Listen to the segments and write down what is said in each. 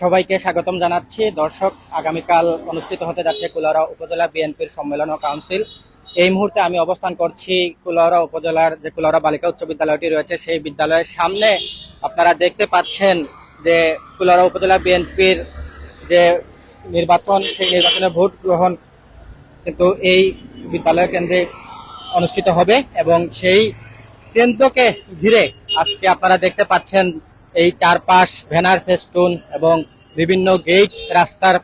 সবাইকে স্বাগতম জানাচ্ছি। দর্শক, আগামীকাল অনুষ্ঠিত হতে যাচ্ছে কুলাউড়া উপজেলা বিএনপির সম্মেলন ও কাউন্সিল। এই মুহূর্তে আমি অবস্থান করছি কুলাউড়া উপজেলার যে কুলাউড়া বালিকা উচ্চ বিদ্যালয়টি রয়েছে, সেই বিদ্যালয়ের সামনে। আপনারা দেখতে পাচ্ছেন যে কুলাউড়া উপজেলা বিএনপির যে নির্বাচন, সেই নির্বাচনে ভোট গ্রহণ কিন্তু এই বিদ্যালয় কেন্দ্রে অনুষ্ঠিত হবে এবং সেই কেন্দ্রকে ঘিরে আজকে আপনারা দেখতে পাচ্ছেন এই চারপাশ ভ্যানার ফেস্টুন এবং বিভিন্ন গেট রাস্তার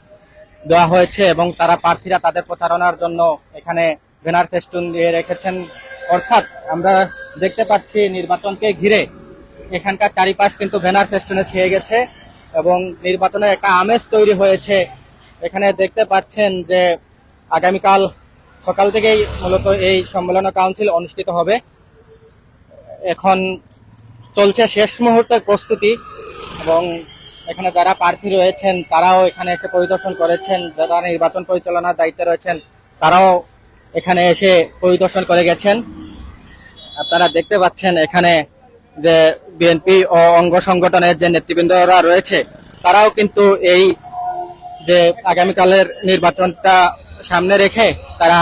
দেওয়া হয়েছে এবং তারা প্রার্থীরা তাদের প্রচারণার জন্য এখানে ভ্যানার ফেস্টুন দিয়ে রেখেছেন। অর্থাৎ আমরা দেখতে পাচ্ছি নির্বাচনকে ঘিরে এখানকার চারিপাশ কিন্তু ভ্যানার ফেস্টুনে ছেয়ে গেছে এবং নির্বাচনের একটা আমেজ তৈরি হয়েছে। এখানে দেখতে পাচ্ছেন যে আগামীকাল সকাল থেকেই মূলত এই সম্মেলন কাউন্সিল অনুষ্ঠিত হবে। এখন চলছে শেষ মুহূর্তের প্রস্তুতি এবং এখানে যারা প্রার্থী রয়েছেন, তারাও এখানে এসে পরিদর্শন করেছেন, যারা নির্বাচন পরিচালনার দায়িত্বে রয়েছেন, তারাও এখানে এসে পরিদর্শন করে গেছেন। আপনারা দেখতে পাচ্ছেন এখানে যে বিএনপি ও অঙ্গ সংগঠনের যে নেতৃবৃন্দরা রয়েছে, তারাও কিন্তু এই যে আগামীকালের নির্বাচনটা সামনে রেখে তারা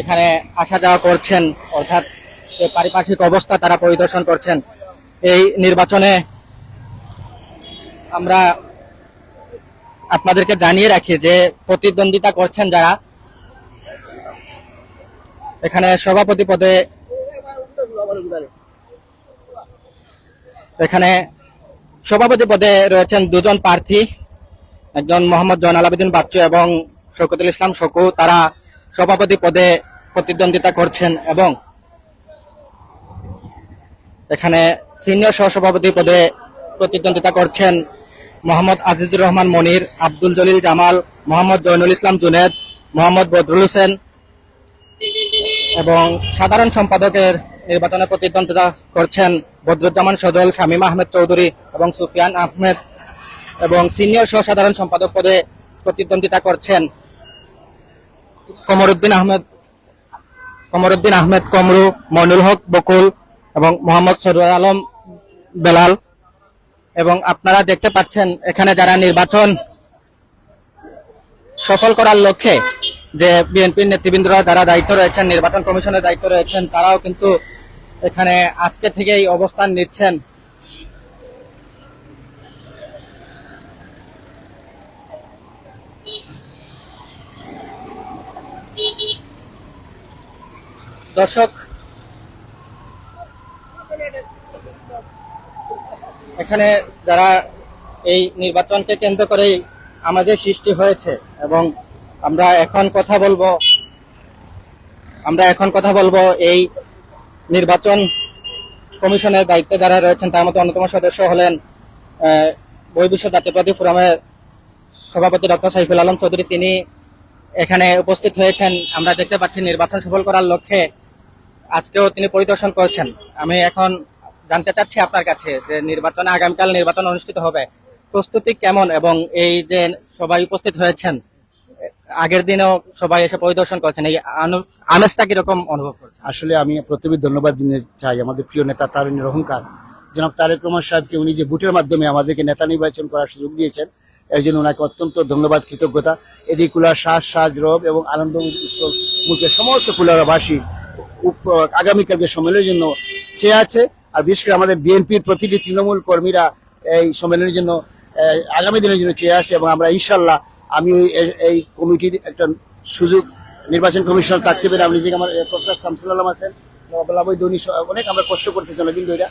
এখানে আসা যাওয়া করছেন। অর্থাৎ পারিপার্শ্বিক অবস্থা তারা পরিদর্শন করছেন। এই নির্বাচনে আমরা আপনাদেরকে জানিয়ে রাখি যে প্রতিদ্বন্দ্বিতা করছেন যারা, এখানে সভাপতি পদে এখানে সভাপতি পদে রয়েছেন দুজন প্রার্থী, একজন মোহাম্মদ জয়নাল আবেদিন বাচ্চু এবং শৌকতুল ইসলাম শকু তারা সভাপতি পদে প্রতিদ্বন্দ্বিতা করছেন এবং এখানে সিনিয়র সহসভাপতি পদে প্রতিদ্বন্দ্বিতা করছেন মোহাম্মদ আজিজুর রহমান মনির, আব্দুল জলিল জামাল, মোহাম্মদ জয়নুল ইসলাম জুনেদ, মোহাম্মদ বদরুল হোসেন এবং সাধারণ সম্পাদকের নির্বাচনে প্রতিদ্বন্দ্বিতা করছেন বদরুজ্জামান সজল, শামীম আহমেদ চৌধুরী এবং সুফিয়ান আহমেদ এবং সিনিয়র সহ সাধারণ সম্পাদক পদে প্রতিদ্বন্দ্বিতা করছেন কমরুদ্দিন আহমেদ কমরুদ্দিন আহমেদ, কমরু, মইনুল হক বকুল এবং মোহাম্মদ সরুয়ার আলম বেলাল। এবং আপনারা দেখতে পাচ্ছেন এখানে যারা নির্বাচন সফল করার লক্ষ্যে যে বিএনপির নেতৃবৃন্দরা যারা দায়িত্ব রয়েছেন, নির্বাচন কমিশনের দায়িত্ব রয়েছেন, তারাও কিন্তু এখানে আজকে থেকেই অবস্থান নিচ্ছেন। দর্শক এখানে যারা এই নির্বাচনকে কেন্দ্র করেই আমাদের সৃষ্টি হয়েছে এবং আমরা এখন কথা বলব, আমরা এখন কথা বলব এই নির্বাচন কমিশনের দায়িত্বে যারা রয়েছেন, তার মধ্যে অন্যতম সদস্য হলেন বহির্বিশ্ব জাতীয়বাদী ফোরামের সভাপতি ডক্টর সাইফুল আলম চৌধুরী। তিনি এখানে উপস্থিত হয়েছেন। আমরা দেখতে পাচ্ছি নির্বাচন সফল করার লক্ষ্যে আজকেও তিনি পরিদর্শন করছেন। আমি এখন জানতে চাচ্ছি আপনার কাছে যে নির্বাচনে আগামীকাল নির্বাচন অনুষ্ঠিত হবে। প্রস্তুতি কেমন এবং এই যে সবাই উপস্থিত হয়েছেন, আগের দিনেও সবাই এসে পরিদর্শন করছেন, এই আমেজটা কীরকম অনুভব করছেন? আসলে আমি প্রথমে ধন্যবাদ দিতে চাই আমাদের প্রিয় নেতা তারুণের অহংকার। জনাব তারেক রহমান সাহেবকে উনি যে ভোটের মাধ্যমে আমাদেরকে নেতা নির্বাচন করার সুযোগ দিয়েছেন, এর জন্য ওনাকে অত্যন্ত ধন্যবাদ, কৃতজ্ঞতা। এদিকে কুলার সাজ সাজ, রব এবং আনন্দ উৎসব মুখে সমস্ত কুলারবাসী আগামীকালকে সম্মেলনের জন্য চেয়ে আছে। আর বিশেষ করে আমাদের বিএনপির প্রতিটি তৃণমূল কর্মীরা এই সম্মেলনের জন্য আগামী দিনের জন্য চেয়ে আসে এবং আমরা ইনশাল্লাহ আমি এই- কমিটির একটা সুযোগ, নির্বাচন কমিশনার থাকতে পেরে আমি নিজেকে আমার প্রফেসর শামসুল আলম আছেন অনেক আমরা কষ্ট করতেছি অনেকদিন ধরে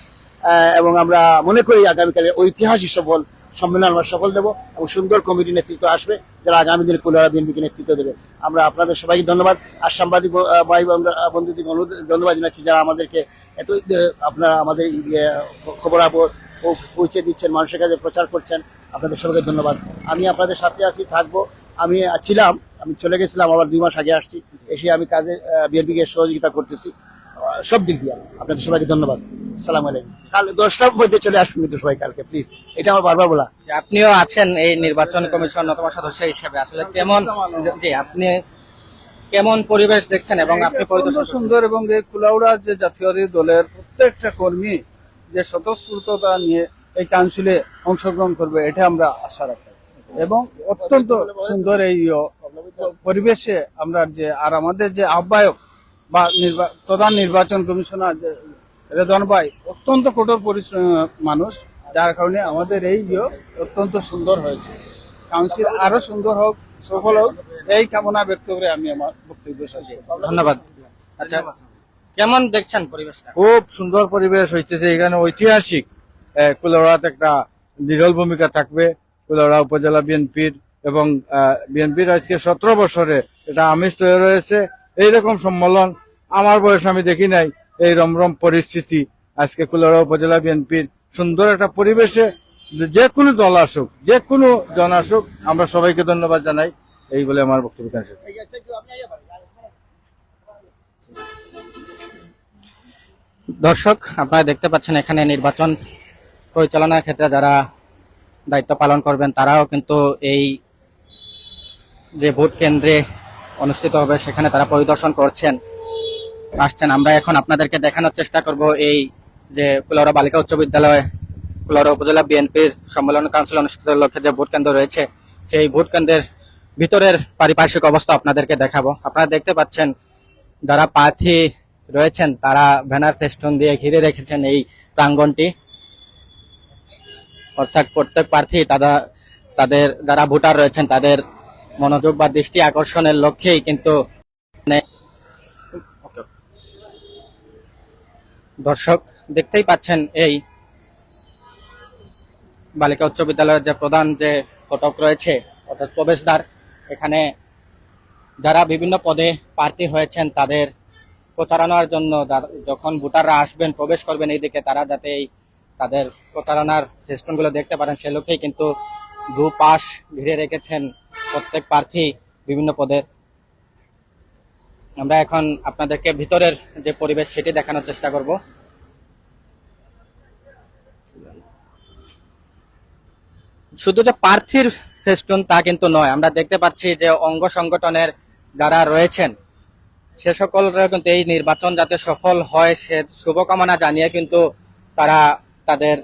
এবং আমরা মনে করি আগামীকালে ঐতিহাসিক সফল সম্মেলন আমরা সফল দেবো এবং সুন্দর কমিটি নেতৃত্ব আসবে যারা আগামী দিনে কুলারা বিএনপিকে নেতৃত্ব দেবে। আমরা আপনাদের সবাইকে ধন্যবাদ। আর সাংবাদিক ভাই বোন- বন্ধুদের অনুরোধ, ধন্যবাদ জানাচ্ছি যারা আমাদেরকে এত আপনারা আমাদের খবরাখবর পৌঁছে দিচ্ছেন, মানুষের কাছে প্রচার করছেন। আপনাদের সবাইকে ধন্যবাদ। আমি আপনাদের সাথে আছি, থাকব। আমি ছিলাম, আমি চলে গেছিলাম, আবার দুই মাস আগে আসছি। এসে আমি কাজে বিএনপিকে সহযোগিতা করতেছি। সব দিক দিয়ে আপনাদের সবাইকে ধন্যবাদ। সালাম আলাইকুম। কাল দশটার মধ্যে চলে আসবেন কিন্তু সবাই কালকে প্লিজ এটা আমার বারবার বলা। আপনিও আছেন এই নির্বাচন কমিশন অন্যতম সদস্য হিসেবে আসলে কেমন জি আপনি কেমন পরিবেশ দেখছেন এবং আপনি? সুন্দর এবং এই কুলাউড়ার যে জাতীয় দলের প্রত্যেকটা কর্মী যে স্বতঃস্ফূর্ততা নিয়ে এই কাউন্সিলে অংশগ্রহণ করবে এটা আমরা আশা রাখি। এবং অত্যন্ত সুন্দর এই পরিবেশে আমরা যে আর আমাদের যে আহ্বায়ক বা প্রধান নির্বাচন কমিশনার যে রেদন ভাই অত্যন্ত কঠোর পরিশ্রম মানুষ। যার কারণে আমাদের এই ইয়ে অত্যন্ত সুন্দর হয়েছে। কাউন্সিল আরও সুন্দর হোক সফল হোক এই কামনা ব্যক্ত করে আমি আমার বক্তব্য শেষ ধন্যবাদ। আচ্ছা কেমন দেখছেন পরিবেশটা? খুব সুন্দর পরিবেশ হয়েছে এখানে ঐতিহাসিক কুলাউড়াতে একটা বিরল ভূমিকা থাকবে কুলাউড়া উপজেলা বিএনপির এবং বিএনপির আজকে সতেরো বছরে এটা আমিষ তৈরি রয়েছে এইরকম সম্মেলন আমার বয়স আমি দেখি নাই। এই রমরম পরিস্থিতি আজকে কুলাউড়া উপজেলা বিএনপির সুন্দর একটা পরিবেশে যে- কোনো দল আসুক, যে কোনো জন আসুক, আমরা সবাইকে ধন্যবাদ জানাই। এই বলে আমার বক্তব্য দর্শক, আপনারা দেখতে পাচ্ছেন এখানে নির্বাচন পরিচালনার ক্ষেত্রে যারা দায়িত্ব পালন করবেন, তারাও কিন্তু এই যে ভোট কেন্দ্রে অনুষ্ঠিত হবে, সেখানে তারা পরিদর্শন করছেন। আসছেন। আমরা এখন আপনাদেরকে দেখানোর চেষ্টা করব এই যে কুলাউড়া বালিকা উচ্চ বিদ্যালয়, কুলাউড়া উপজেলা বিএনপির সম্মেলন কাউন্সিল অনুষ্ঠিত লক্ষ্যে যে ভোট কেন্দ্র রয়েছে, সেই ভোট কেন্দ্রের ভিতরের পারিপার্শ্বিক অবস্থা আপনাদেরকে দেখাবো। আপনারা দেখতে পাচ্ছেন, যারা প্রার্থী রয়েছেন, তারা ব্যানার ফেস্টুন দিয়ে ঘিরে রেখেছেন এই প্রাঙ্গনটি। অর্থাৎ প্রত্যেক প্রার্থী তারা তাদের যারা ভোটার রয়েছেন, তাদের মনোযোগ বা দৃষ্টি আকর্ষণের লক্ষ্যেই কিন্তু দর্শক, দেখতেই পাচ্ছেন এই বালিকা উচ্চ বিদ্যালয়ের যে প্রধান যে ফটক রয়েছে, অর্থাৎ প্রবেশদ্বার, এখানে যারা বিভিন্ন পদে প্রার্থী হয়েছেন, তাদের প্রচারণার জন্য যখন ভোটাররা আসবেন, প্রবেশ করবেন এই দিকে তারা যাতে এই তাদের প্রচারণার ফেস্টুনগুলো দেখতে পারেন, সে লক্ষ্যেই কিন্তু দু পাশ ঘিরে রেখেছেন প্রত্যেক প্রার্থী বিভিন্ন পদের আমরা এখন আপনাদেরকে ভিতরের যে পরিবেশ সেটি দেখানোর চেষ্টা করব। শুধু যে প্রার্থীর ফেস্টুন তা কিন্তু নয়, আমরা দেখতে পাচ্ছি যে অঙ্গ সংগঠনের যারা রয়েছেন, সে সকলরা কিন্তু এই নির্বাচন যাতে সফল হয়, সে শুভকামনা জানিয়ে কিন্তু তারা তাদের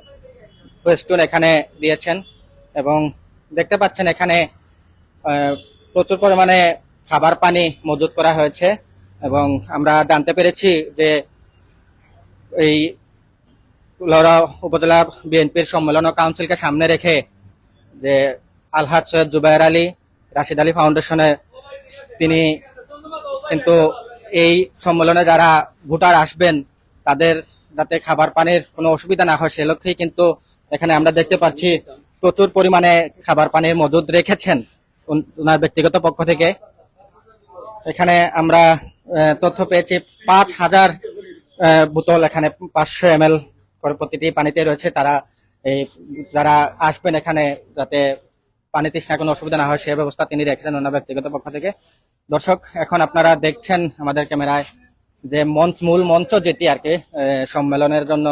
ফেস্টুন এখানে দিয়েছেন। এবং দেখতে পাচ্ছেন এখানে প্রচুর পরিমাণে খাবার পানি মজুত করা হয়েছে এবং আমরা জানতে পেরেছি যে এই লড়া উপজেলা বিএনপির সম্মেলন ও কাউন্সিলকে সামনে রেখে যে আলহাজ সৈয়দ জুবাইর আলী, রাশিদ আলী ফাউন্ডেশনে তিনি কিন্তু এই সম্মেলনে যারা ভোটার আসবেন, তাদের যাতে খাবার পানির কোনো অসুবিধা না হয় সে লক্ষ্যেই কিন্তু এখানে আমরা দেখতে পাচ্ছি প্রচুর পরিমাণে খাবার পানির মজুদ রেখেছেন ওনার ব্যক্তিগত পক্ষ থেকে। এখানে আমরা তথ্য পেয়েছি পাঁচ হাজার বোতল এখানে পাঁচশো এম এল করে প্রতিটি পানিতে রয়েছে। তারা এই, যারা আসবেন এখানে যাতে পানি তৃষ্ণা কোনো অসুবিধা না হয়, সে ব্যবস্থা তিনি রেখেছেন ওনার ব্যক্তিগত পক্ষ থেকে। দর্শক, এখন আপনারা দেখছেন আমাদের ক্যামেরায় যে মঞ্চ, মূল মঞ্চ যেটি আর কি সম্মেলনের জন্য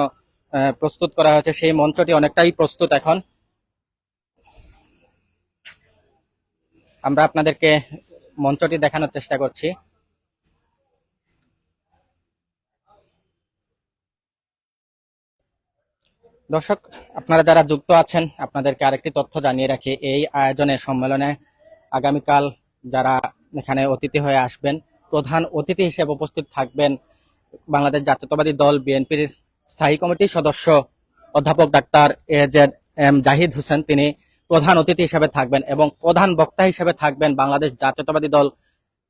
প্রস্তুত করা হয়েছে। সেই মঞ্চটি অনেকটাই প্রস্তুত এখন। আমরা আপনাদেরকে মঞ্চটি দেখানোর চেষ্টা করছি। দর্শক, আপনারা যারা যুক্ত আছেন, আপনাদেরকে আরেকটি তথ্য জানিয়ে রাখি। এই আয়োজনে, সম্মেলনে আগামীকাল যারা এখানে অতিথি হয়ে আসবেন, প্রধান অতিথি হিসেবে উপস্থিত থাকবেন বাংলাদেশ জাতীয়তাবাদী দল, বিএনপির স্থায়ী কমিটির সদস্য অধ্যাপক doctor A Z M Zahid Hossain. তিনি প্রধান অতিথি হিসেবে থাকবেন এবং প্রধান বক্তা হিসেবে থাকবেন বাংলাদেশ জাতীয়তাবাদী দল,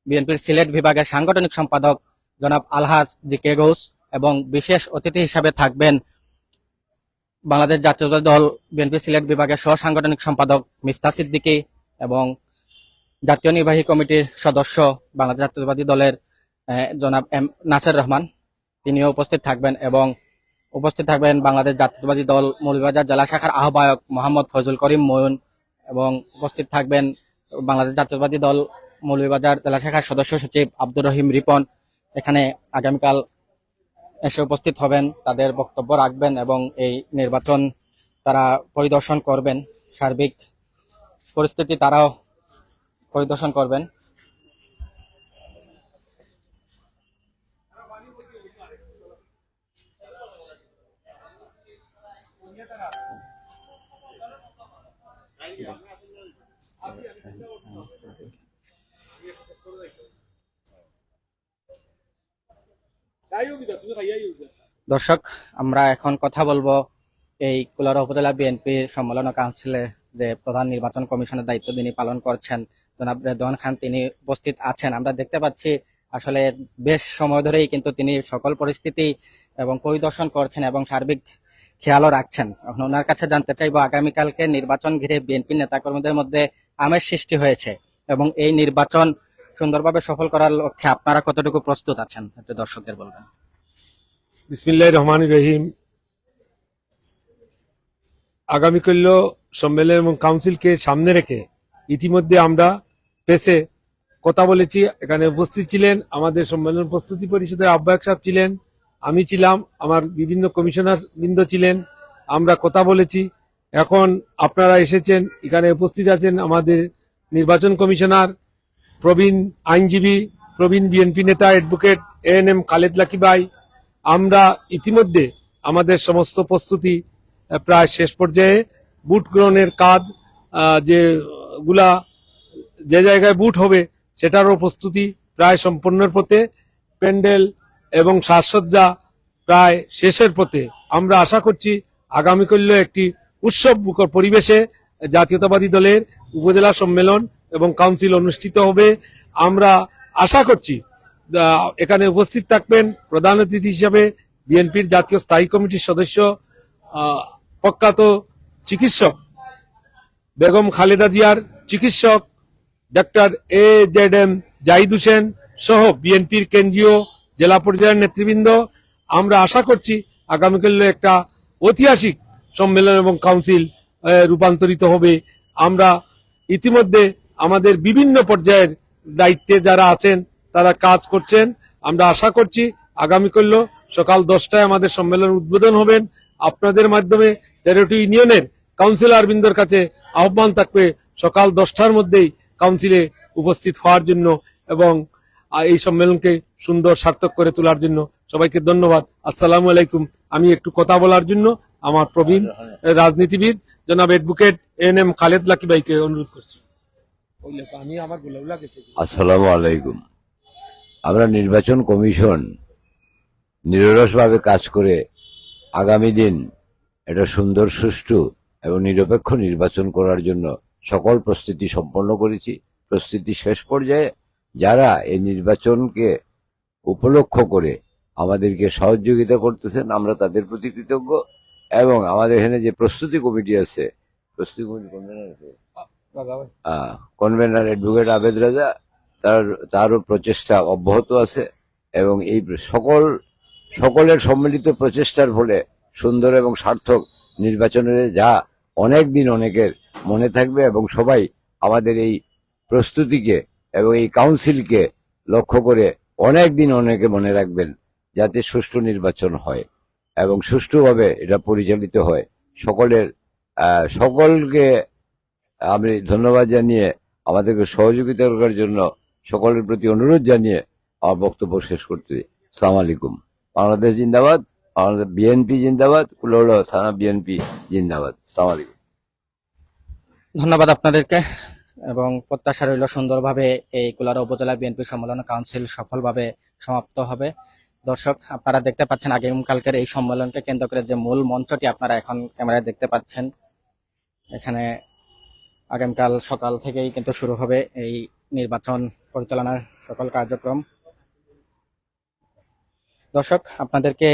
বিএনপির সিলেট বিভাগের সাংগঠনিক সম্পাদক জনাব আলহাজ জি কে গৌস এবং বিশেষ অতিথি হিসেবে থাকবেন বাংলাদেশ জাতীয়তাবাদী দল বিএনপি সিলেট বিভাগের সহ সাংগঠনিক সম্পাদক মিফতা সিদ্দিকী এবং জাতীয় নির্বাহী কমিটির সদস্য বাংলাদেশ জাতীয়তাবাদী দলের জনাব এম নাসের রহমান। তিনিও উপস্থিত থাকবেন এবং উপস্থিত থাকবেন বাংলাদেশ জাতীয়তাবাদী দল মৌলভীবাজার জেলা শাখার আহ্বায়ক মোহাম্মদ ফজল করিম ময়ুন এবং উপস্থিত থাকবেন বাংলাদেশ জাতীয়তাবাদী দল মৌলভীবাজার জেলা শাখার সদস্য সচিব আব্দুর রহিম রিপন। এখানে আগামীকাল এসে উপস্থিত হবেন, তাদের বক্তব্য রাখবেন এবং এই নির্বাচন তারা পরিদর্শন করবেন। সার্বিক পরিস্থিতি তারাও পরিদর্শন করবেন। দর্শক, আমরা এখন কথা বলব এই কুলার উপজেলা বিএনপির সম্মেলন কাউন্সিলে যে প্রধান নির্বাচন কমিশনের দায়িত্ব তিনি পালন করছেন। জনাব রেদওয়ান খান, তিনি উপস্থিত আছেন। আমরা দেখতে পাচ্ছি, আসলে বেশ সময় ধরেই কিন্তু তিনি সকল পরিস্থিতি এবং পরিদর্শন করছেন এবং সার্বিক খেয়ালও রাখছেন। এখন ওনার কাছে জানতে চাইব, আগামীকালকে নির্বাচন ঘিরে বিএনপি নেতাকর্মীদের মধ্যে আমের সৃষ্টি হয়েছে এবং এই নির্বাচন সুন্দরভাবে সফল করার লক্ষ্যে আপনারা কতটুকু প্রস্তুত আছেন? একটু দর্শকদের বলবেন। বিসমিল্লাহ রহমান রহিম। আগামীকাল সম্মেলন এবং কাউন্সিলকে সামনে রেখে ইতিমধ্যে আমরা প্রেসে কথা বলেছি। এখানে উপস্থিত ছিলেন আমাদের সম্মেলন প্রস্তুতি পরিষদের আহ্বায়ক সাহেব ছিলেন, আমি ছিলাম, আমার বিভিন্ন কমিশনার বৃন্দ ছিলেন, আমরা কথা বলেছি। এখন আপনারা এসেছেন, এখানে উপস্থিত আছেন আমাদের নির্বাচন কমিশনার প্রবীণ আইনজীবী প্রবীণ বিএনপি নেতা advocate N M Khaled Lakibai আমরা ইতিমধ্যে আমাদের সমস্ত প্রস্তুতি প্রায় শেষ পর্যায়ে বুট গ্রহণের কাজ আহ, যে জায়গায় বুট হবে সেটারও প্রস্তুতি প্রায় সম্পূর্ণের পথে প্যান্ডেল এবং সাজসজ্জা প্রায় শেষের পথে। আমরা আশা করছি আগামীকাল একটি উৎসব পরিবেশে জাতীয়তাবাদী দলের উপজেলা সম্মেলন এবং কাউন্সিল অনুষ্ঠিত হবে। আমরা আশা করছি এখানে উপস্থিত থাকবেন প্রধান অতিথি হিসাবে বিএনপির জাতীয় স্থায়ী কমিটির সদস্য প্রখ্যাত চিকিৎসক বেগম খালেদা জিয়ার চিকিৎসক doctor A Z M Zahid Hossain সহ বিএনপির কেন্দ্রীয় জেলা পর্যায়ের নেতৃবৃন্দ। আমরা আশা করছি আগামীকাল একটা ঐতিহাসিক সম্মেলন এবং কাউন্সিল রূপান্তরিত হবে। আমরা ইতিমধ্যে আমাদের বিভিন্ন পর্যায়ের দায়িত্বে যারা আছেন, তারা কাজ করছেন। আমরা আশা করছি আগামীকাল সকাল দশটায় আমাদের সম্মেলন উদ্বোধন হবেন। আপনাদের মাধ্যমে তেরোটি ইউনিয়নের কাউন্সিলর বৃন্দর কাছে আহ্বান থাকবে সকাল দশটার মধ্যেই কাউন্সিলে উপস্থিত হওয়ার জন্য এবং এই সম্মেলনকে সুন্দর সার্থক করে তোলার জন্য সবাইকে ধন্যবাদ। আসসালামু আলাইকুম। আমি একটু কথা বলার জন্য আমার প্রবীণ রাজনীতিবিদ জনাব অ্যাডভোকেট এন এম খালেদ লাকিবাইকে অনুরোধ করছি। আলাইকুম। আমরা নির্বাচন কমিশন নিরলসভাবে কাজ করে আগামী দিন একটা সুন্দর, সুষ্ঠু এবং নিরপেক্ষ নির্বাচন করার জন্য সকল প্রস্তুতি সম্পন্ন করেছি। প্রস্তুতি শেষ পর্যায়ে যারা এই নির্বাচনকে উপলক্ষ করে আমাদেরকে সহযোগিতা করতেছেন, আমরা তাদের প্রতি কৃতজ্ঞ এবং আমাদের এখানে যে প্রস্তুতি কমিটি আছে, প্রস্তুতি কমিটি convener আছে? কনভেনার অ্যাডভোকেট আবেদ রাজা, তার তারও প্রচেষ্টা অব্যাহত আছে এবং এই সকল, সকলের সম্মিলিত প্রচেষ্টার ফলে সুন্দর এবং সার্থক নির্বাচনের যা অনেক দিন অনেকের মনে থাকবে এবং সবাই আমাদের এই প্রস্তুতিকে এবং এই কাউন্সিলকে লক্ষ্য করে অনেক দিন অনেকে মনে রাখবেন যাতে সুষ্ঠু নির্বাচন হয় এবং সুষ্ঠুভাবে এটা পরিচালিত হয়। সকলের সকলকে আমি ধন্যবাদ জানিয়ে আমাদেরকে সহযোগিতা করার জন্য সকলের প্রতি অনুরোধ জানিয়ে আমার বক্তব্য শেষ করতে সালাম আলাইকুম। বাংলাদেশ জিন্দাবাদ, বাংলাদেশ বিএনপি জিন্দাবাদ কুলৌড়া থানা বিএনপি জিন্দাবাদ। সালাম আলাইকুম। ধন্যবাদ আপনাদেরকে এবং প্রত্যাশা রইল সুন্দরভাবে এই কুলারা উপজেলা বিএনপি সম্মেলন কাউন্সিল সফলভাবে সমাপ্ত হবে। দর্শক, আপনারা দেখতে পাচ্ছেন আগামীকালকের এই সম্মেলনকে কেন্দ্র করে যে মূল মঞ্চটি আপনারা এখন ক্যামেরায় দেখতে পাচ্ছেন। এখানে আগামীকাল সকাল থেকেই কিন্তু শুরু হবে এই নির্বাচন পরিচালনার সকল কার্যক্রম। দর্শক, আপনাদেরকে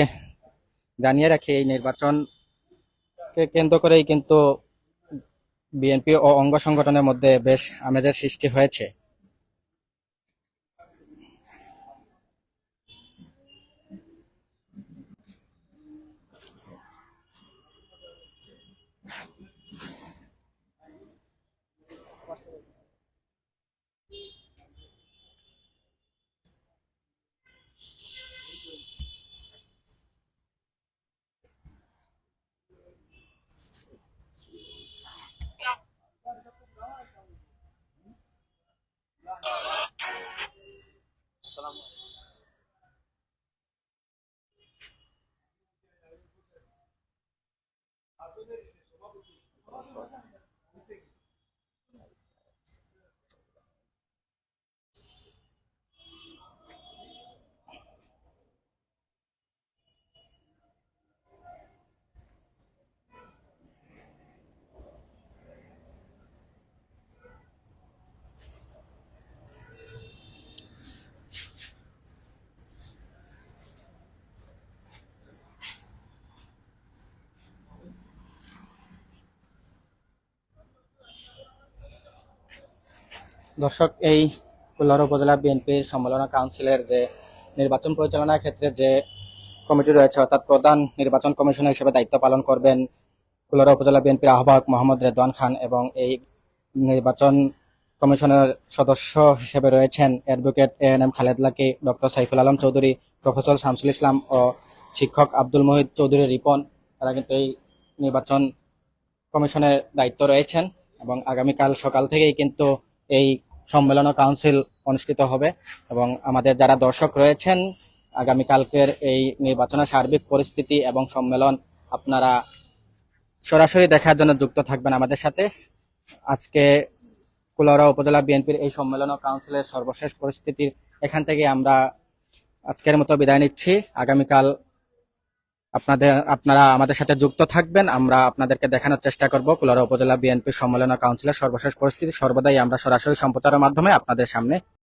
জানিয়ে রাখি, এই নির্বাচনকে কেন্দ্র করেই কিন্তু বিএনপি ও অঙ্গ সংগঠনের মধ্যে বেশ আমেজের সৃষ্টি হয়েছে। দর্শক, এই কুলাউড়া উপজেলা বিএনপির সম্মেলনা কাউন্সিলের যে নির্বাচন পরিচালনার ক্ষেত্রে যে কমিটি রয়েছে, অর্থাৎ প্রধান নির্বাচন কমিশনার হিসেবে দায়িত্ব পালন করবেন কুলাউড়া উপজেলা বিএনপির আহ্বায়ক মোহাম্মদ রেদওয়ান খান এবং এই নির্বাচন কমিশনের সদস্য হিসেবে রয়েছেন advocate A N M Khaled Lucky, doctor Saiful Alam Chowdhury, professor Shamsul Islam ও শিক্ষক আব্দুল মহিদ চৌধুরী রিপন। তারা কিন্তু এই নির্বাচন কমিশনের দায়িত্ব রয়েছেন এবং আগামীকাল সকাল থেকেই কিন্তু এই সম্মেলন কাউন্সিল অনুষ্ঠিত হবে এবং আমাদের যারা দর্শক রয়েছেন, আগামীকালকের এই নির্বাচনের সার্বিক পরিস্থিতি এবং সম্মেলন আপনারা সরাসরি দেখার জন্য যুক্ত থাকবেন আমাদের সাথে। আজকে কুলাউড়া উপজেলা বিএনপির এই সম্মেলন ও কাউন্সিলের সর্বশেষ পরিস্থিতির এখান থেকে আমরা আজকের মতো বিদায় নিচ্ছি। আগামীকাল আপনাদের, আপনারা আমাদের সাথে যুক্ত থাকবেন। আমরা আপনাদেরকে দেখানোর চেষ্টা করব। কুলারা উপজেলা বিএনপি সম্মেলন কাউন্সিলের সর্বশেষ পরিস্থিতি। সর্বদাই আমরা সরাসরি সম্প্রচারের মাধ্যমে আপনাদের সামনে